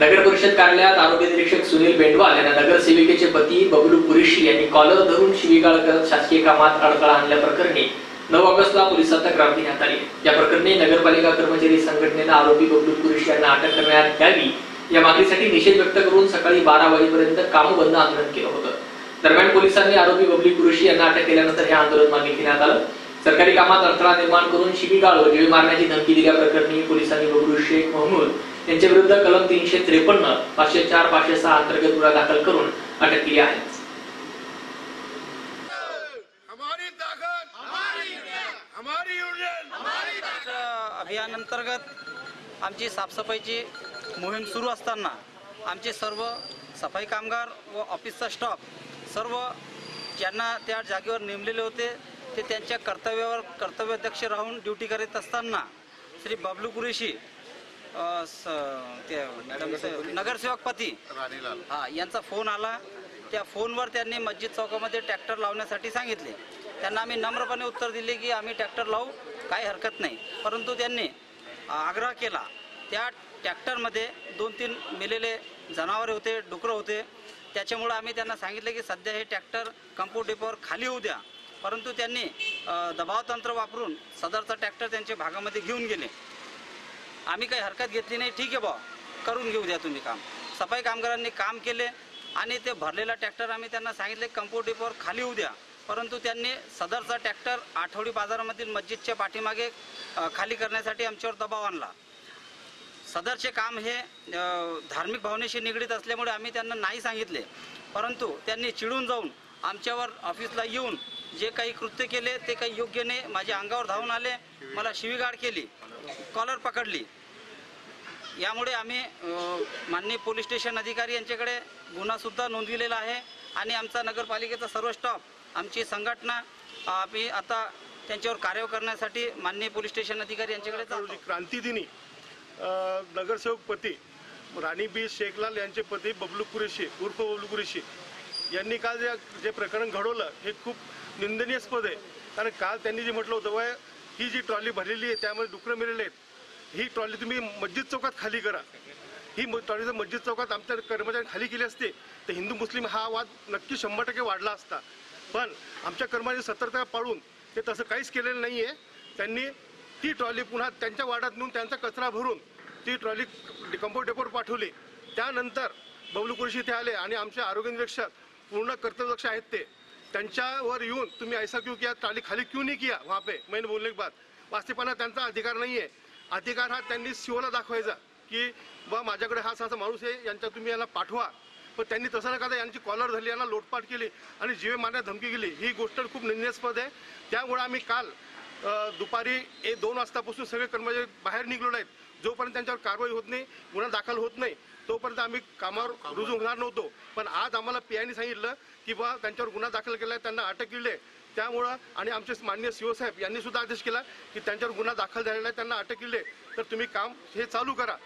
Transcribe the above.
नगर परिषद कार्यालयात आरोग्य निरीक्षक सुनील बेंडवाल यांना नगरसेविकेचे पती बबलू कुरेशी यांनी कॉलर धरून शिवीगाळ करत शासकीय कामात अडथळा आणल्याप्रकरणी नऊ ऑगस्टला पोलिसात तक्रार देण्यात आली. या प्रकरणी नगरपालिका कर्मचारी संघटनेनं आरोपी बबलू कुरेशी यांना अटक करण्यात यावी. या मागणीसाठी निषेध व्यक्त करून सकाळी बारा वाजेपर्यंत काम बंद आंदोलन केलं होतं. दरम्यान पोलिसांनी आरोपी बबली कुरेशी यांना अटक केल्यानंतर हे आंदोलन मागे घेण्यात आलं. सरकारी कामात अडथळा निर्माण करून शिवीगाळ व जीवे मारण्याची धमकी दिल्याप्रकरणी पोलिसांनी बबलू शेख महमूद यांच्या विरुद्ध कलम तीनशे त्रेपन्न पाचशे चार पाचशे सहा अंतर्गत गुन्हा दाखल करून अटक केली आहे. हमारी ताकत हमारी हमारी यूनियन महाराष्ट्र अभियान अंतर्गत आमची साफसफाईची मोहीम सुरू असताना आमचे सर्व सफाई कामगार व ऑफिसचा स्टाफ सर्व ज्यांना त्या जागेवर नेमलेले होते ते त्यांच्या कर्तव्यावर कर्तव्यदक्ष राहून ड्युटी करीत असताना श्री बबलू कुरेशी अ, स- ते मॅडम नगरसेवक पती राणीलाल. हा यांचा फोन आला. त्या फोनवर त्यांनी मस्जिद चौकामध्ये ट्रॅक्टर लावण्यासाठी सांगितले. त्यांना आम्ही नम्रपणे उत्तर दिले की आम्ही ट्रॅक्टर लावू काही हरकत नाही. परंतु त्यांनी आग्रह केला. त्या ट्रॅक्टरमध्ये दोन तीन मेलेले जनावरे होते डुकरं होते. त्याच्यामुळं आम्ही त्यांना सांगितले की सध्या हे ट्रॅक्टर कंपो डेपोवर खाली होऊ द्या. परंतु त्यांनी दबावतंत्र वापरून सदरचा ट्रॅक्टर त्यांच्या भागामध्ये घेऊन गेले. आम्ही काही हरकत घेतली नाही. ठीक आहे बा करून घेऊ द्या तुम्ही काम. सफाई कामगारांनी काम केले आणि ते भरलेला ट्रॅक्टर आम्ही त्यांना सांगितले कंपोर्ट डिपोवर खाली होऊ द्या. परंतु त्यांनी सदरचा ट्रॅक्टर आठवडी बाजारामधील मस्जिदच्या पाठीमागे खाली करण्यासाठी आमच्यावर दबाव आणला. सदरचे काम हे धार्मिक भावनेशी निगडीत असल्यामुळे आम्ही त्यांना नाही सांगितले. परंतु त्यांनी चिडून जाऊन आमच्यावर ऑफिसला येऊन जे काही कृत्य केले ते काही योग्य नाही. माझ्या अंगावर धावून आले. मला शिवीगाळ केली. कॉलर पकडली. यामुळे आम्ही माननीय पोलीस स्टेशन अधिकारी यांच्याकडे गुन्हासुद्धा नोंदविलेला आहे. आणि आमचा नगरपालिकेचा सर्व स्टाफ आमची संघटना आम्ही आता त्यांच्यावर कार्य करण्यासाठी माननीय पोलीस स्टेशन अधिकारी यांच्याकडे चाललो क्रांतीदिनी नगरसेवक पती राणी बी शेखलाल यांचे पती बबलू कुरेशी उर्फ बबलू कुरेशी यांनी काल जे जे प्रकरण घडवलं हे खूप निंदनीयस्पद आहे. कारण काल त्यांनी जे म्हटलं होतं वय ही जी ट्रॉली भरलेली आहे त्यामध्ये डुकरं मिळाले आहेत. ही ट्रॉली तुम्ही मस्जिद चौकात खाली करा. ही म- ट्रॉली जर मस्जिद चौकात आमच्या कर्मचाऱ्यांनी खाली केली असते. तर हिंदू मुस्लिम हा वाद नक्की शंभर टक्के वाढला असता. पण आमच्या कर्मचारी सतर्कता पाळून ते तसं काहीच केलेलं नाही आहे त्यांनी ती ट्रॉली पुन्हा त्यांच्या वाड्यात नेऊन त्यांचा कचरा भरून ती ट्रॉली कंपाऊंड डेपोवर पाठवली. त्यानंतर बबलू कुरशी इथे आले आणि आमचे आरोग्य निरीक्षक पूर्ण कर्तव्यदक्ष आहेत ते. त्यांच्यावर येऊन तुम्ही ऐसा क्यों किया? ट्राली खाली क्यों नहीं किया? वहाँ पे मैंने बोलने के बाद. वास्तविकपणा त्यांचा अधिकार नाही आहे अधिकार हा त्यांनी सीओला दाखवायचा की बा माझ्याकडे हा असा माणूस आहे यांच्या तुम्ही याला पाठवा. पण त्यांनी तसं न करता यांची कॉलर झाली यांना लोटपाट केली आणि जीवे मारण्यात धमकी गेली ही गोष्ट खूप निंदनास्पद आहे. त्यामुळे आम्ही काल दुपारी ए दोन वाजतापासून सगळे कर्मचारी बाहेर निघलो आहेत जोपर्यंत त्यांच्यावर कारवाई होत नाही गुन्हा दाखल होत नाही तोपर्यंत आम्ही कामावर रुजू होणार नव्हतो. पण आज आम्हाला पी सांगितलं की बा त्यांच्यावर गुन्हा दाखल केला आहे त्यांना अटक केली आहे. त्यामुळं आणि आमचे माननीय सीओ साहेब यांनी सुद्धा आदेश केला की त्यांच्यावर गुन्हा दाखल झालेला आहे त्यांना अटक केली आहे. तर तुम्ही काम हे चालू करा.